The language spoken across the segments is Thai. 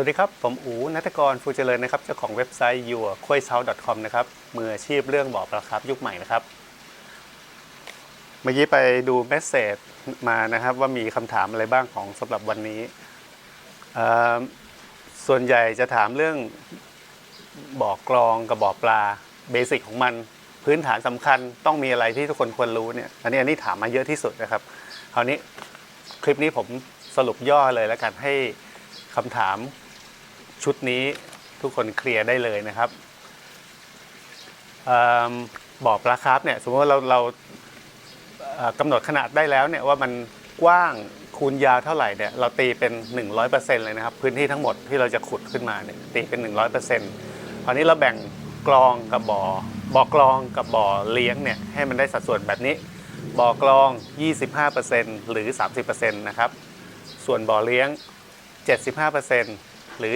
วัสดีครับ ผมอูนัทกรฟูเจริญนะครับ เจ้าของเว็บไซต์ y o u r k o i s h o u s c o m นะครับ มืออาชีพเรื่องบ่อปลาครับยุคใหม่นะครับ เมื่อกี้ไปดูเมสเซจมานะครับ ว่ามีคำถามอะไรบ้างของสำหรับวันนี้ ส่วนใหญ่จะถามเรื่องบ่อกรองกับบ่อปลาเบสิกของมัน พื้นฐานสำคัญต้องมีอะไรที่ทุกคนควรรู้เนี่ย อันนี้อันนี้ถามมาเยอะที่สุดนะครับ คราวนี้คลิปนี้ผมสรุปย่อเลยแล้วกันให้คำถาม ชุดนี้ทุกคนเคลียร์ได้เลยนะครับอบ่อปลาคาร์ฟเนี่ยสมมติว่าเราเรากำหนดขนาดได้แล้วเนี่ยว่ามันกว้างคูณยาวเท่าไหร่เนี่ยเราตีเป็น 100%เลยนะครับ พื้นที่ทั้งหมดที่เราจะขุดขึ้นมาเนี่ยตีเป็น 100%คราวนี้เราแบ่งกรองกับบ่อบ่อกรองกับบ่อเลี้ยงเนี่ยให้มันได้สัดส่วนแบบนี้บ่อกรอง 25%หรือ 30%นะครับส่วนบ่อเลี้ยง 75% หรือ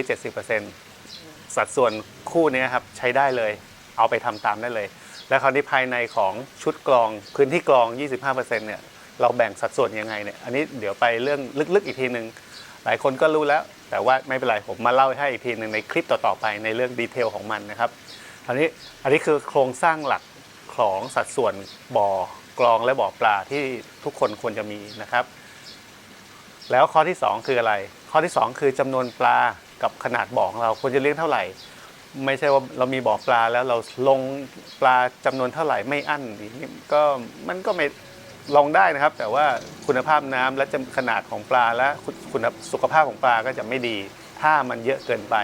70%สัดส่วนคู่นี้ครับใช้ได้เลย เอาไปทำตามได้เลย แล้วคราวนี้ภายในของชุดกรองพื้นที่กรอง 25%เนี่ยเราแบ่งสัดส่วนยังไงเนี่ยอันนี้เดี๋ยวไปเรื่องลึกๆอีกทีหนึ่งหลายคนก็รู้แล้ว แต่ว่าไม่เป็นไรผมมาเล่าให้อีกทีหนึ่งในคลิปต่อๆไปในเรื่องดีเทลของมันนะครับอันนี้อันนี้คือโครงสร้างหลักของสัดส่วนบ่อกรองและบ่อปลาที่ทุกคนควรจะมีนะครับ แล้วข้อที่ 2 คืออะไร ข้อที่ 2 คือจำนวนปลากับขนาดบ่อของเราควรจะเลี้ยงเท่าไหร่ ไม่ใช่ว่าเรามีบ่อปลาแล้วเราลงปลาจำนวนเท่าไหร่ไม่อั้นก็มันก็ไม่ลองได้นะครับ แต่ว่าคุณภาพน้ำและขนาดของปลาและคุณสุขภาพของปลาก็จะไม่ดี ถ้ามันเยอะเกินไป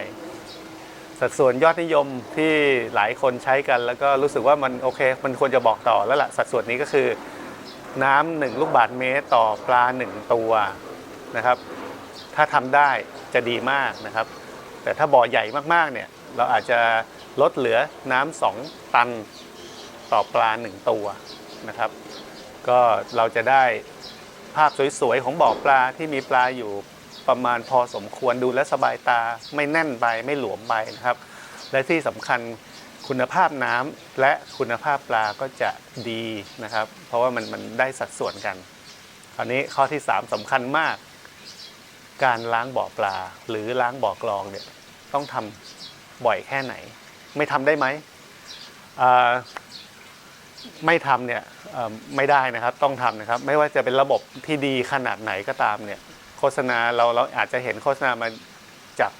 สัดส่วนยอดนิยมที่หลายคนใช้กัน แล้วก็รู้สึกว่ามันโอเค มันควรจะบอกต่อแล้วล่ะสัดส่วนนี้ก็คือน้ำหนึ่งลูกบาศก์เมตรต่อปลาหนึ่งตัวนะครับ ถ้าทำได้จะดีมากนะครับ แต่ถ้าบ่อใหญ่มากๆเนี่ยเราอาจจะลดเหลือน้ำสองตันต่อปลาหนึ่งตัวนะครับ ก็เราจะได้ภาพสวยๆ ของบ่อปลาที่มีปลาอยู่ประมาณพอสมควรดูและสบายตาไม่แน่นไปไม่หลวมไปนะครับ และที่สำคัญคุณภาพน้ำและคุณภาพปลาก็จะดีนะครับ เพราะว่ามันมันได้สัดส่วนกัน คราวนี้ข้อที่ 3สำคัญมาก การล้างบ่อปลา หรือล้างบ่อกรองเนี่ยต้องทำบ่อยแค่ไหน ไม่ทำได้ไหมไม่ทำเนี่ยไม่ได้นะครับต้องทำนะครับ ไม่ว่าจะเป็นระบบที่ดีขนาดไหนก็ตามเนี่ยโฆษณาเราเราอาจจะเห็นโฆษณามาจาก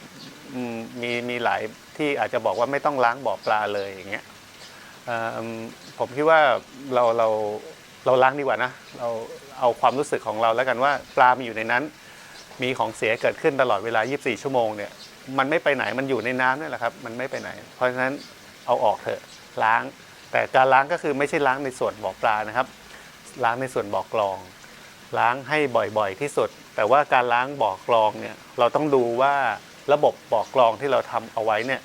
มีมีหลายที่อาจจะบอกว่าไม่ต้องล้างบ่อปลาเลยอย่างเงี้ยผมคิดว่าเราเราเราล้างดีกว่านะเราเอาความรู้สึกของเราแล้วกันว่าปลามีอยู่ในนั้น มีของเสียเกิดขึ้นตลอดเวลา 24 ชั่วโมงเนี่ยมันไม่ไปไหนมันอยู่ในน้ำนี่แหละครับ มันไม่ไปไหน เพราะฉะนั้นเอาออกเถอะล้าง แต่การล้างก็คือไม่ใช่ล้างในส่วนบ่อปลานะครับ ล้างในส่วนบ่อกรอง ล้างให้บ่อยๆที่สุด แต่ว่าการล้างบ่อกรองเนี่ยเราต้องดูว่าระบบบ่อกรองที่เราทำเอาไว้เนี่ย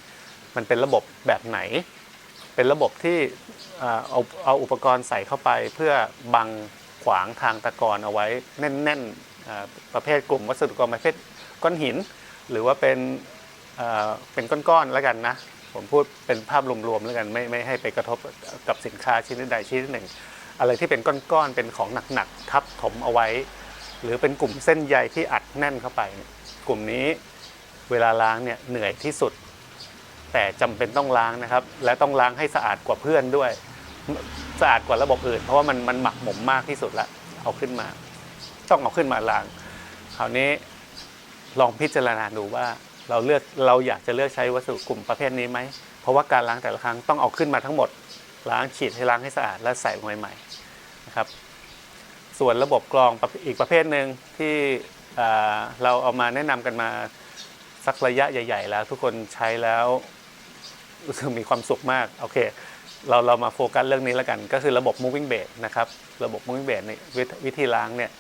มันเป็นระบบแบบไหน เป็นระบบที่เอ่อเอาเอาอุปกรณ์ใส่เข้าไปเพื่อบังขวางทางตะกอนเอาไว้แน่น ๆ ประเภทกลุ่มวัสดุกรณ์ประเภทก้อนหิน หรือว่าเป็นเป็นก้อนๆแล้วกันนะ ผมพูดเป็นภาพรวมๆแล้วกันไม่ไม่ให้ไปกระทบกับสินค้าชิ้นใดชิ้นหนึ่ง อะไรที่เป็นก้อนๆเป็นของหนักๆทับถมเอาไว้ หรือเป็นกลุ่มเส้นใยที่อัดแน่นเข้าไป กลุ่มนี้เวลาล้างเนี่ยเหนื่อยที่สุด แต่จำเป็นต้องล้างนะครับ และต้องล้างให้สะอาดกว่าเพื่อนด้วย สะอาดกว่าระบบอื่น เพราะว่ามันมันหมักหมมมากที่สุดละเอาขึ้นมา ต้องเอาขึ้นมาล้างคราวนี้ลองพิจารณาดูว่าเราเลือกเราอยากจะเลือกใช้วัสดุกลุ่มประเภทนี้ไหม เพราะว่าการล้างแต่ละครั้งต้องเอาขึ้นมาทั้งหมด ล้างฉีดให้ล้างให้สะอาดและใส่ลงไปใหม่นะครับ ส่วนระบบกรองอีกประเภทหนึ่งที่เราเอามาแนะนำกันมาสักระยะใหญ่ ๆ แล้ว ทุกคนใช้แล้วรู้สึกมีความสุขมากโอเคเราเรามาโฟกัสเรื่องนี้แล้วกัน ก็คือระบบ moving bed นะครับ ระบบ moving bed นี่วิธีล้างเนี่ย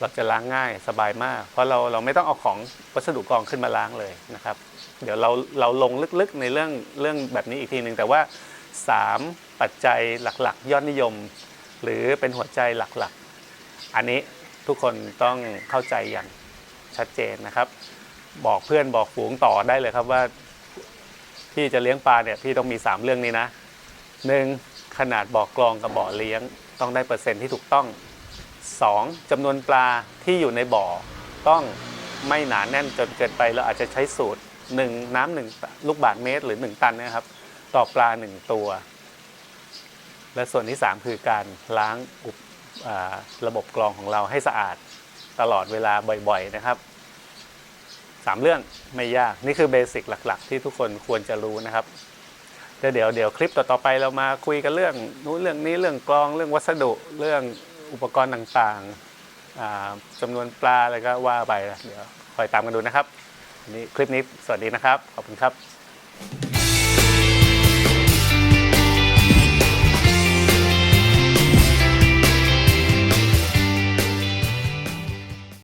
เราจะล้างง่ายสบายมาก เพราะเราเราไม่ต้องเอาของวัสดุกรองขึ้นมาล้างเลยนะครับ เดี๋ยวเราเราลงลึกๆในเรื่องเรื่องแบบนี้อีกทีหนึ่งแต่ว่า 3 ปัจจัยหลักๆ ยอดนิยม หรือเป็นหัวใจหลักๆ อันนี้ทุกคนต้องเข้าใจอย่างชัดเจนนะครับ บอกเพื่อนบอกฝูงต่อได้เลยครับว่าพี่จะเลี้ยงปลาเนี่ยพี่ต้องมี 3 เรื่องนี้นะหนึ่งขนาดบ่อกรองกับบ่อเลี้ยง ต้องได้เปอร์เซ็นต์ที่ถูกต้อง 2. จำนวนปลาที่อยู่ในบ่อ ต้องไม่หนาแน่นจนเกินไปเราอาจจะใช้สูตรหนึ่งน้ำหนึ่งลูกบาศก์เมตรหรือหนึ่งตันนะครับ ต่อปลาหนึ่งตัว และส่วนที่ 3 คือการล้างอุประบบกรองของเราให้สะอาดตลอดเวลาบ่อยๆนะครับสามเรื่องไม่ยากนี่คือเบสิกหลัก ๆ ที่ทุกคนควรจะรู้นะครับเดี๋ยวเดี๋ยวเดี๋ยวคลิปต่อๆไปเรามาคุยกันเรื่องนู้นเรื่องนี้เรื่องกรองเรื่องวัสดุเรื่อง อุปกรณ์ต่างๆจำนวนปลาอะไรก็ว่าไปเดี๋ยวคอยตามกันดูนะครับนี่คลิปนี้สวัสดีนะครับ ขอบคุณครับ